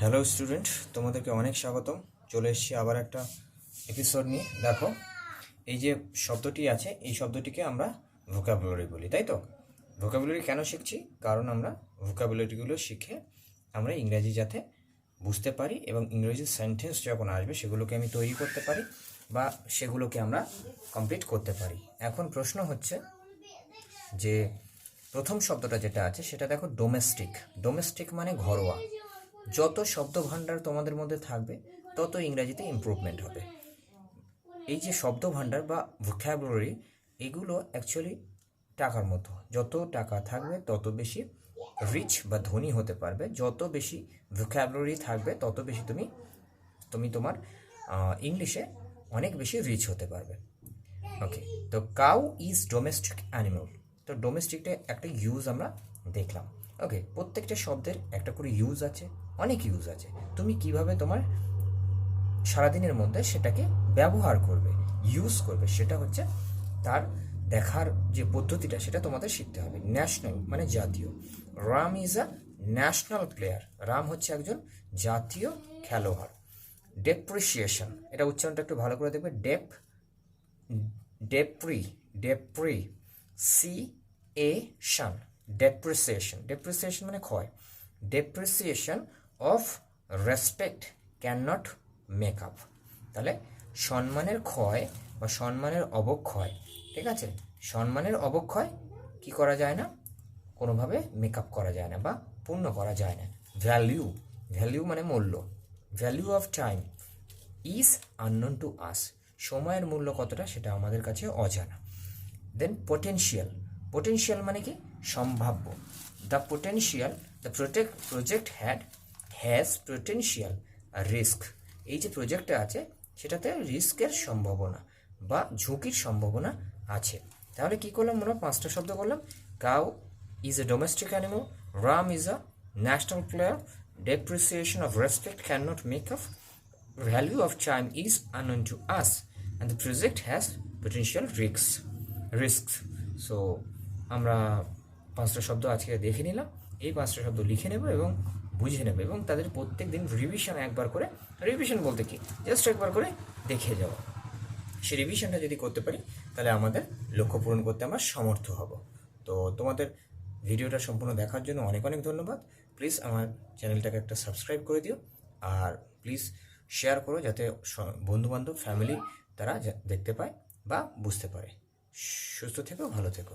Hello student তোমাদেরকে অনেক স্বাগতম। চলে এসেছি আবার একটা এপিসোড নিয়ে। দেখো, এই যে শব্দটি আছে, এই শব্দটিকে আমরা ভোকাবুলারি বলি, তাই তো? ভোকাবুলারি কেন শিখছি? কারণ আমরা ভোকাবুলারিগুলো শিখে আমরা ইংরেজি যাতে বুঝতে পারি এবং ইংরেজি সেন্টেন্স যখন আসবে, সেগুলোকে আমি তৈরি করতে পারি বা সেগুলোকে আমরা কমপ্লিট করতে পারি। এখন প্রশ্ন হচ্ছে যে, প্রথম শব্দটা যেটা আছে, সেটা দেখো ডোমেস্টিক ডোমেস্টিক মানে ঘরোয়া। যত শব্দ ভাণ্ডার তোমাদের মধ্যে থাকবে, তত ইংরাজিতে ইমপ্রুভমেন্ট হবে। এই যে শব্দ ভাণ্ডার বা ভোক্যাবুলারি এগুলো অ্যাকচুয়ালি টাকার মতো। যত টাকা থাকবে, তত বেশি রিচ বা ধনী হতে পারবে। যত বেশি ভোক্যাবুলারি থাকবে, তত বেশি তুমি তুমি তোমার ইংলিশে অনেক বেশি রিচ হতে পারবে। ওকে তো কাউ ইজ ডোমেস্টিক অ্যানিমাল তো ডোমেস্টিকটা একটা ইউজ আমরা দেখলাম। ওকে প্রত্যেকটা শব্দের একটা করে ইউজ আছে, অনেক ইউজ আছে। তুমি কীভাবে তোমার সারাদিনের মধ্যে সেটাকে ব্যবহার করবে ইউজ করবে, সেটা হচ্ছে তার দেখার যে পদ্ধতিটা, সেটা তোমাদের শিখতে হবে। ন্যাশনাল মানে জাতীয়। Ram is a national player Ram হচ্ছে একজন জাতীয় খেলোয়াড়। ডেপ্রিসিয়েশন এটা উচ্চারণটা একটু ভালো করে দেখবে। ডেপ ডেপ্রি depreciation depreciation depreciation মানে ক্ষয়। Depreciation of respect can not up তাহলে সম্মানের ক্ষয় বা সম্মানের অবক্ষয়, ঠিক আছে? সম্মানের অবক্ষয় কি করা যায় না? কোনোভাবে মেক করা যায় না বা পূর্ণ করা যায় না। ভ্যালিউ ভ্যালিউ মানে মূল্য। Value of time is unknown to us সময়ের মূল্য কতটা সেটা আমাদের কাছে অজানা। দেন পোটেনশিয়াল পোটেনশিয়াল মানে কি? সম্ভাব্য। The potential the protect project had has potential risk এই যে প্রজেক্টটা আছে, সেটাতে রিস্কের সম্ভাবনা বা ঝুঁকির সম্ভাবনা আছে। তাহলে কি করলাম আমরা? পাঁচটা শব্দ করলাম। Cow is a domestic animal Ram is a national player depreciation of respect cannot make up value of time is unknown to us, and the project has potential risks risks. So, আমরা পাঁচটা শব্দ আজকে দেখে নিলাম। এই পাঁচটা শব্দ লিখে নেব এবং বুঝে নেব এবং তাদের প্রত্যেক দিন রিভিশন একবার করে রিভিশন বলতে কি? জাস্ট একবার করে দেখে যাওয়া। সেই রিভিশনটা যদি করতে পারি, তাহলে আমাদের লক্ষ্য পূরণ করতে আমরা সমর্থ হব। তো তোমাদের ভিডিওটা সম্পূর্ণ দেখার জন্য অনেক অনেক ধন্যবাদ। প্লিজ আমার চ্যানেলটাকে একটা সাবস্ক্রাইব করে দিও আর প্লিজ শেয়ার করো যাতে বন্ধুবান্ধব ফ্যামিলি তারা দেখতে পায় বা বুঝতে পারে। সুস্থ থেকো, ভালো থেকো।